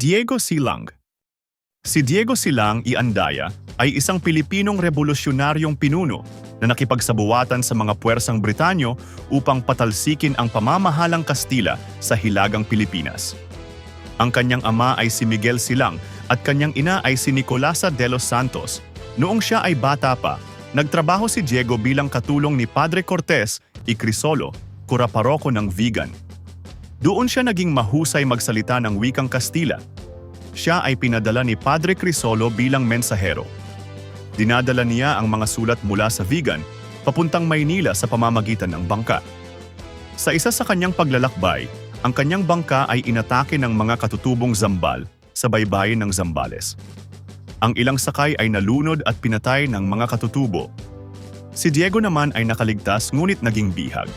Diego Silang Si Diego Silang y Andaya ay isang Pilipinong revolusyonaryong pinuno na nakipagsabuatan sa mga puwersang Britanyo upang patalsikin ang pamamahalang Kastila sa Hilagang Pilipinas. Ang kanyang ama ay si Miguel Silang at kanyang ina ay si Nicolasa de los Santos. Noong siya ay bata pa, nagtrabaho si Diego bilang katulong ni Padre Cortes y Crisolo, kuraparoko ng vegan. Doon siya naging mahusay magsalita ng wikang Kastila. Siya ay pinadala ni Padre Crisolo bilang mensahero. Dinadala niya ang mga sulat mula sa vegan papuntang Maynila sa pamamagitan ng bangka. Sa isa sa kanyang paglalakbay, ang kanyang bangka ay inatake ng mga katutubong Zambal sa baybayin ng Zambales. Ang ilang sakay ay nalunod at pinatay ng mga katutubo. Si Diego naman ay nakaligtas ngunit naging bihag.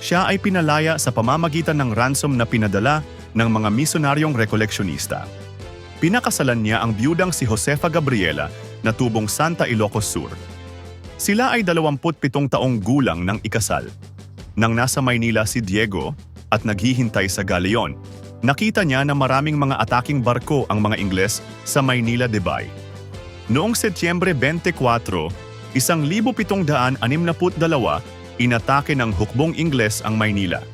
Siya ay pinalaya sa pamamagitan ng ransom na pinadala ng mga misionaryong rekoleksyonista. Pinakasalan niya ang biyudang si Josefa Gabriela na tubong Santa Ilocos Sur. Sila ay 27 taong gulang ng ikasal. Nang nasa Maynila si Diego at naghihintay sa galeon, nakita niya na maraming mga ataking barko ang mga Ingles sa Maynila de Bay. Noong Setyembre 24, 1762, inatake ng hukbong Ingles ang Maynila.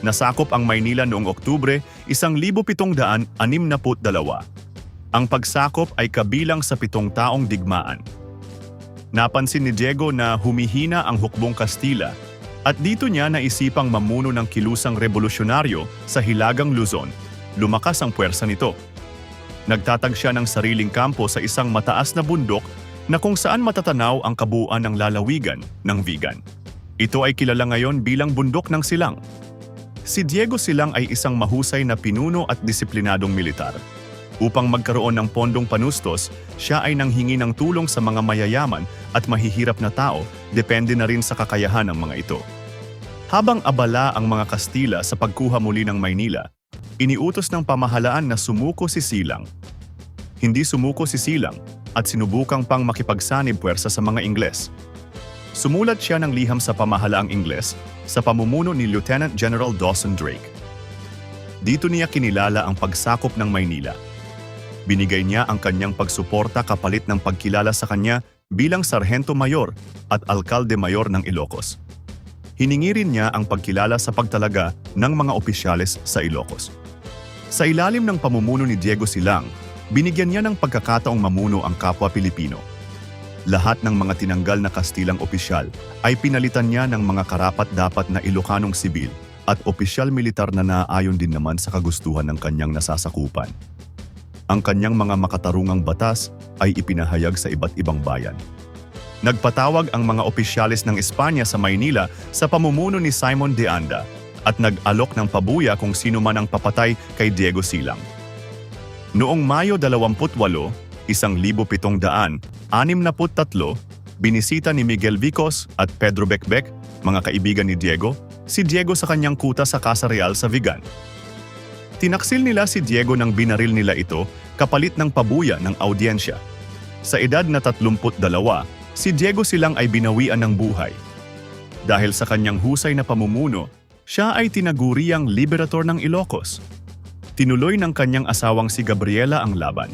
Nasakop ang Maynila noong Oktubre 1762. Ang pagsakop ay kabilang sa pitong taong digmaan. Napansin ni Diego na humihina ang hukbong Kastila at dito niya naisipang mamuno ng kilusang revolusyonaryo sa Hilagang Luzon. Lumakas ang puwersa nito. Nagtatag siya ng sariling kampo sa isang mataas na bundok na kung saan matatanaw ang kabuuan ng lalawigan ng vegan. Ito ay kilala ngayon bilang Bundok ng Silang. Si Diego Silang ay isang mahusay na pinuno at disiplinadong militar. Upang magkaroon ng pondong panustos, siya ay nanghingi ng tulong sa mga mayayaman at mahihirap na tao, depende na rin sa kakayahan ng mga ito. Habang abala ang mga Kastila sa pagkuha muli ng Maynila, iniutos ng pamahalaan na sumuko si Silang. Hindi sumuko si Silang at sinubukang pang makipagsanib puwersa sa mga Ingles. Sumulat siya ng liham sa pamahalaang Ingles sa pamumuno ni Lieutenant General Dawson Drake. Dito niya kinilala ang pagsakop ng Maynila. Binigay niya ang kanyang pagsuporta kapalit ng pagkilala sa kanya bilang Sarhento Mayor at Alkalde Mayor ng Ilocos. Hiningi rin niya ang pagkilala sa pagtalaga ng mga opisyales sa Ilocos. Sa ilalim ng pamumuno ni Diego Silang, binigyan niya ng pagkakataong mamuno ang kapwa Pilipino. Lahat ng mga tinanggal na Kastilang opisyal ay pinalitan niya ng mga karapat-dapat na Ilocanong sibil at opisyal militar na naaayon din naman sa kagustuhan ng kanyang nasasakupan. Ang kanyang mga makatarungang batas ay ipinahayag sa iba't ibang bayan. Nagpatawag ang mga opisyalis ng Espanya sa Maynila sa pamumuno ni Simon de Anda at nag-alok ng pabuya kung sino man ang papatay kay Diego Silang. Noong Mayo 28, 1763, binisita ni Miguel Vicos at Pedro Becbec, mga kaibigan ni Diego, si Diego sa kanyang kuta sa Casa Real sa Vigan. Tinaksil nila si Diego nang binaril nila ito kapalit ng pabuya ng audiensya. Sa edad na 32, si Diego silang ay binawian ng buhay. Dahil sa kanyang husay na pamumuno, siya ay tinaguriang liberator ng Ilocos. Tinuloy ng kanyang asawang si Gabriela ang laban